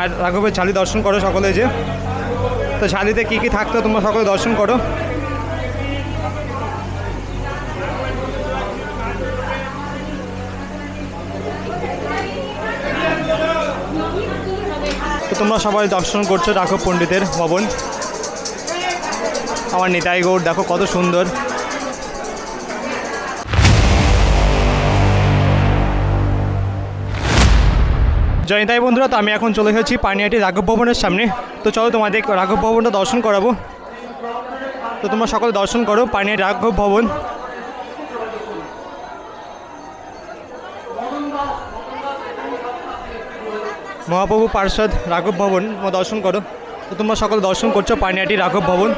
আর রাঘবের ছালি দর্শন করো সকলে যে। তো ছালিতে কী কী থাকতো তোমরা সকলে দর্শন করো। তো তোমরা সবাই দর্শন করছ রাঘব পণ্ডিতের ভবন। আমার নিতাই গৌড়, দেখো কত সুন্দর। জয়নিতাই বন্ধুরা, তো আমি এখন চলে এসেছি পানিয়াটি রাঘব ভবনের সামনে। তো চলো তোমাদের রাঘব ভবনটা দর্শন করাবো। তো তোমরা সকলে দর্শন করো পানিয়াটি রাঘব ভবন। মহাপ্রভু পার্ষদ রাঘব ভবন দর্শন করো। তো তোমরা সকলে দর্শন করছ পানিয়াটি রাঘব ভবন।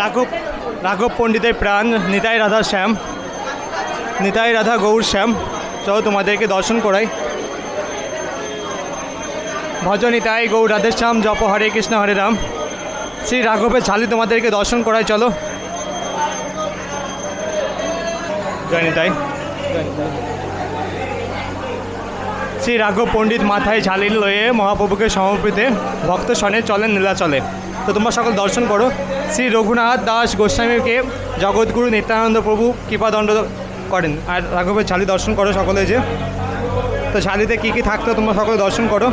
রাঘব রাঘব পণ্ডিতের প্রাণ, নিতাই রাধা শ্যাম, নিতাই রাধা গৌর শ্যাম। চলো তোমাদেরকে দর্শন করাই। ভজ নিতাই গৌর রাধেশ্যাম জপ হরে কৃষ্ণ, হরে রাম। শ্রী রাঘবের ঝালি তোমাদেরকে দর্শন করাই, চলো। জয় নিতাই। শ্রী রাঘব পণ্ডিত মাথায় ঝালি লয়ে মহাপ্রভুকে সমর্পিতে ভক্ত সনে চলেন নীলাচলে। তো তোমরা সকল দর্শন করো। শ্রী রঘুনাথ দাস গোস্বামীকে জগৎগুরু নিত্যানন্দ প্রভু কৃপাদণ্ড করেন। আর রাঘবের ছালি দর্শন করো সকলে যে। তো ছালিতে কী কী থাকতো তোমরা সকলে দর্শন করো।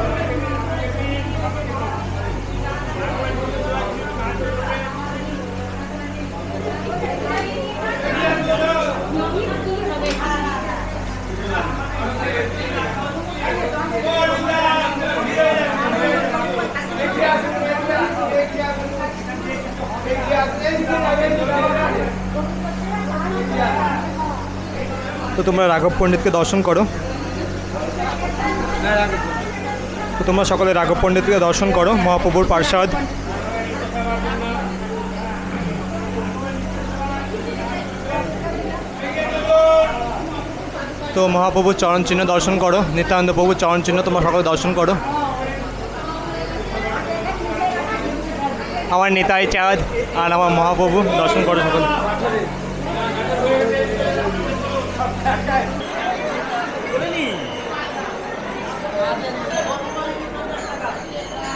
তো তোমরা রাঘব পণ্ডিতকে দর্শন করো। তো তোমরা সকলে রাঘব পণ্ডিতকে দর্শন করো, মহাপ্রভুর পার্ষদ তো মহাপ্রভুর চরণ চিহ্ন দর্শন করো, নিত্যানন্দ প্রভুর চরণ চিহ্ন তোমরা সকলে দর্শন করো। আমার নিতাই চাঁদ আর আমার মহাপ্রভু, দর্শন করো সকলে।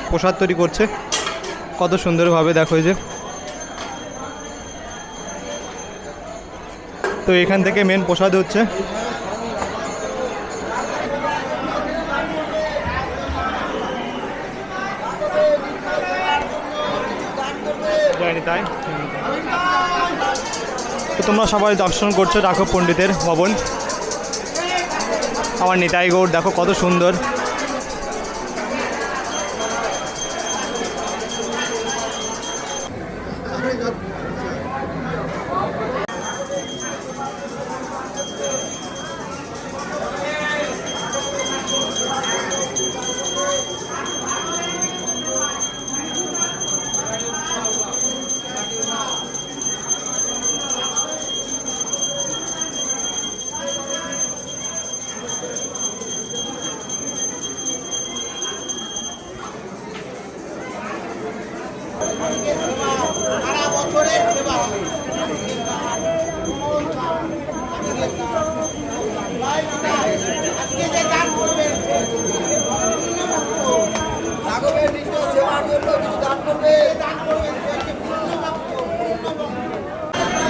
প্রসাদ তৈরি করছে। কত সুন্দরভাবে দেখো যে। তো এখান থেকে মেন প্রসাদ হচ্ছে। নিতাই তো তোমরা সবাই দর্শন করছ রাঘব পণ্ডিতের ভবন। আমার নিতাই গৌড়, দেখো কত সুন্দর।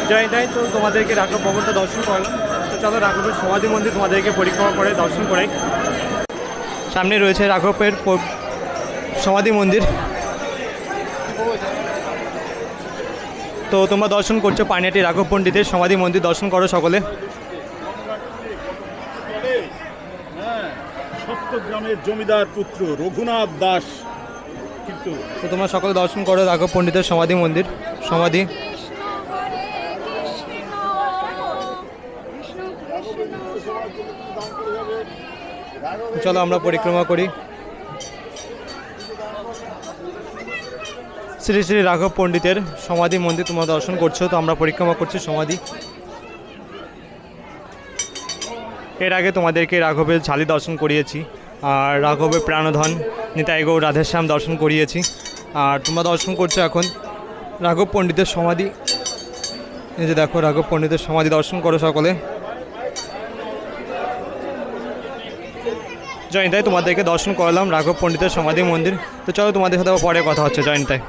জয় তাই তো তোমাদেরকে রাঘব ভবনটা দর্শন করলাম। তো চলো রাঘবের সমাধি মন্দির তোমাদেরকে পরিক্রমা করে দর্শন করাই। সামনে রয়েছে রাঘবের সমাধি মন্দির। তো তোমরা দর্শন করছ পানিয়াটি রাঘব পণ্ডিতের সমাধি মন্দির দর্শন করো সকলে। সপ্তগ্রামের জমিদার পুত্র রঘুনাথ দাস কিন্তু তো তোমরা সকলে দর্শন করো রাঘব পণ্ডিতের সমাধি মন্দির সমাধি। চলো আমরা পরিক্রমা করি। শ্রী শ্রী রাঘব পণ্ডিতের সমাধি মন্দির তোমরা দর্শন করছ, তো আমরা পরিক্রমা করছি সমাধি। এর আগে তোমাদেরকে রাঘবের ঝালি দর্শন করিয়েছি, আর রাঘবের প্রাণধন নিতাই গৌর রাধেশ্যাম দর্শন করিয়েছি। আর তোমরা দর্শন করছ এখন রাঘব পণ্ডিতের সমাধি। এই যে দেখো, রাঘব পণ্ডিতের সমাধি দর্শন করো সকলে। জয়ন্তায় তোমাদেরকে দর্শন করলাম রাঘব পণ্ডিতের সমাধি মন্দির। তো চলো তোমাদের সাথে পরে কথা হচ্ছে জয়ন্তায়